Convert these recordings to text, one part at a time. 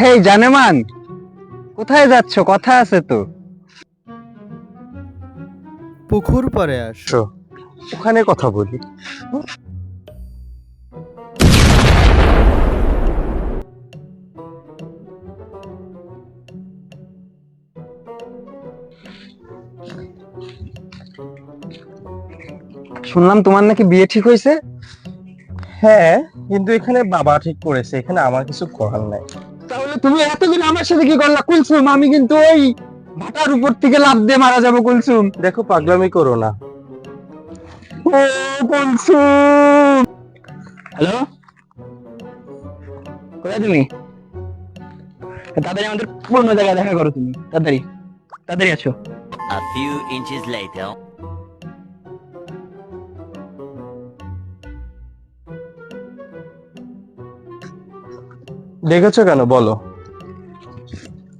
হেই জানেমান কোথায় যাচ্ছ? কথা আছে তো। পুকুর পরে আসো। ওখানে কথা বলি। শুনলাম তোমার নাকি বিয়ে ঠিক হয়েছে? হ্যাঁ কিন্তু এখানে বাবা ঠিক করেছে এখানে আমার কিছু করার নাই। তাহলে তুমি এতদিন আমার সাথে কি করলা কুলসুম? আমি কিন্তু ওই ভাটার উপর থেকে লাভ দিয়ে মারা যাব কুলসুম। দেখো পাগলামি করো না। ও কুলসুম! হ্যালো? কোথায় তুমি? তাড়াতাড়ি আমাদের পুরনো জায়গায় দেখা করো তুমি। তাড়াতাড়ি তাড়াতাড়ি আছো A few inches later. দেখেছ কেন? বলো।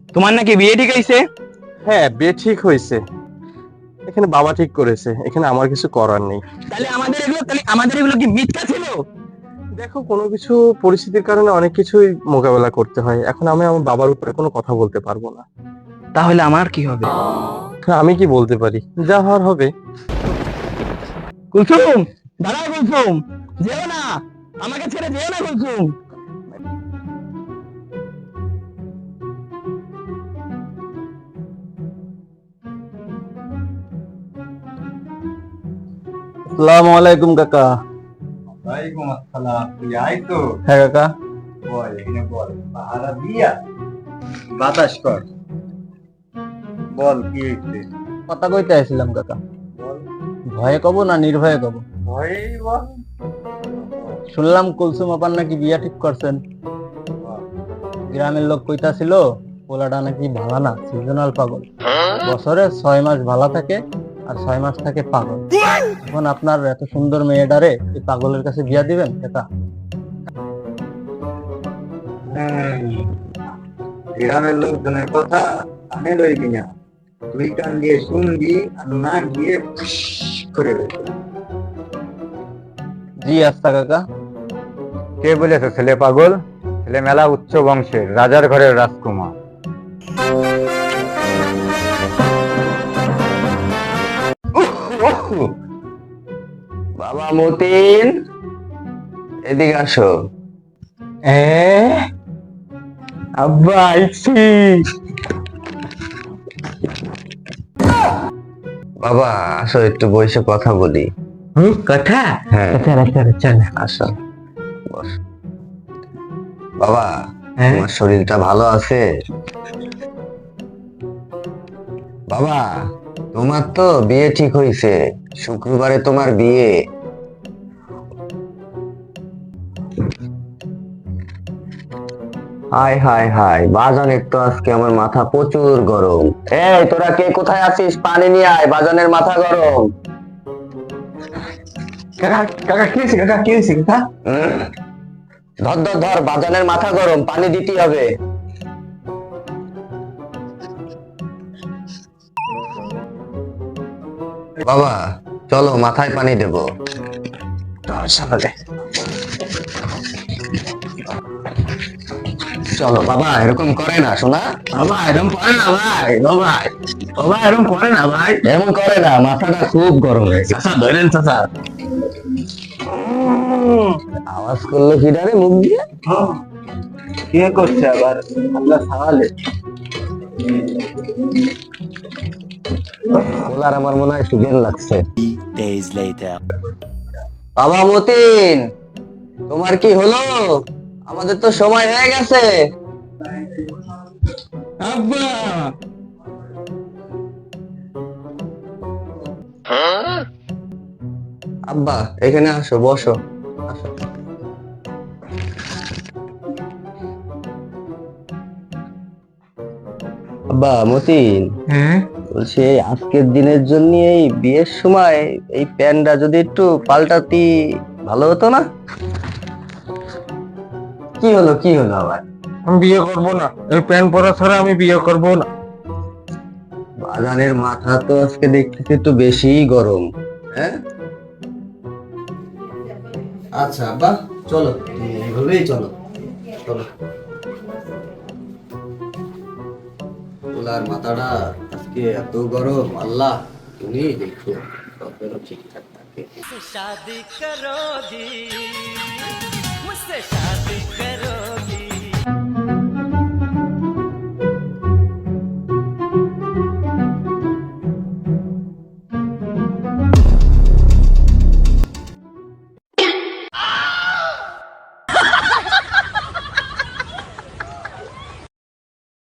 তোমার নাকি বিয়ে ঠিক হয়েছে হ্যাঁ বিয়ে ঠিক হয়েছে এখানে বাবা ঠিক করেছে এখানে আমার কিছু করার নেই। তাহলে আমাদের এগুলো তাহলে আমাদের এগুলো কি মিথ্যা ছিল? দেখো কোনো কিছু পরিস্থিতির কারণে অনেক কিছুই মোকাবেলা করতে হয়। এখন আমি আমার বাবার উপরে কোনো কথা বলতে পারব না। তাহলে আমার কি হবে? আমি কি বলতে পারি? যা হওয়ার হবে। কুলসুম! দাঁড়াও কুলসুম! যেও না! আমাকে ছেড়ে যেও না কুলসুম! আসসালামু আলাইকুম কাকা। ওয়ালাইকুম আসসালাম। তুই আয় তো। হ্যাঁ কাকা। বল এখানে বল। পাহারা দিয়া। বাতাস কর। বল কি হয়েছে কথা কইতে আসছিলাম কাকা। বল। ভয়ে কব না নির্ভয়ে কব? ভয়েই বল। শুনলাম কুলসুম আপার নাকি বিয়া ঠিক করছেন। গ্রামের লোক কইতাছিল পোলাটা নাকি ভালা না সিজনাল পাগল। বছরে ছয় মাস ভালা থাকে আর ছয় মাস থাকে পাগল। এখন আপনার এত সুন্দর মেয়েটারে এই পাগলের কাছে বিয়া দিবেন? কাকা গ্রামের লোকজনের কথা আমি লই কিনা। তুই কান দিয়ে শুনবি আর না গিয়ে করে জি আস্তা কাকা। কে বলেছে ছেলে পাগল? ছেলে মেলা উচ্চ বংশের রাজার ঘরের রাজকুমার। বাবা মতিন এদিকে আসো। আব্বা আইছি। বাবা আসো একটু বসে কথা বলি। কথা? হ্যাঁ। চল চল চল। আসো বস। বাবা? তোমার শরীরটা ভালো আছে? বাবা তোমার তো বিয়ে ঠিক হয়েছে শুক্রবারে তোমার বিয়ে। হাই হাই হাই বাজানের তো আজকে আমার মাথা প্রচুর গরম। এই তোরা কে কোথায় আছিস? পানি নিয়ে আয় বাজানের মাথা গরম। কাকা কাকা কি হয়েছে? কাকা কি হয়েছে কাকা? ধর ধর ধর বাজানের মাথা গরম পানি দিতে হবে। বাবা চলো মাথায় পানি দেব। চলো বাবা এরকম করে না শোনা। বাবা এরকম করে না ভাই বাবা বাবা এরকম করে না ভাই। এমন করে না মাথাটা খুব গরম হয়ে ধরেন চাচা আওয়াজ করল কিনারে মুখ দিয়ে? কি করছে আবার? আল্লাহ সাহালে। ওলার আমার মনে হয় সুগেন লাগছে। Days later. বাবা মতিন তোমার কি হলো? আমাদের তো সময় হয়ে গেছে। আব্বা! আব্বা এখানে আসো বসো। আসো। আব্বা মতিন। হ্যাঁ? বলছি এই আজকের দিনের জন্য এই বিয়ের সময় এই প্যান্টটা যদি একটু পাল্টাতি ভালো হতো না? কি হলো কি হলো আবার? আমি বিয়ে করব না। এই প্যান্ট পরা ছাড়া আমি বিয়ে করব না। বাজারের মাথা তো আজকে দেখতেছি একটু বেশিই গরম হ্যাঁ? আচ্ছা আব্বা চলো। তুমি এইভাবেই চলো। চলো। ওলার মাথাটা আজকে এত গরম আল্লাহ তুমি দেখো সব যেন ঠিকঠাক থাকে शादी करोगी मुझसे शादी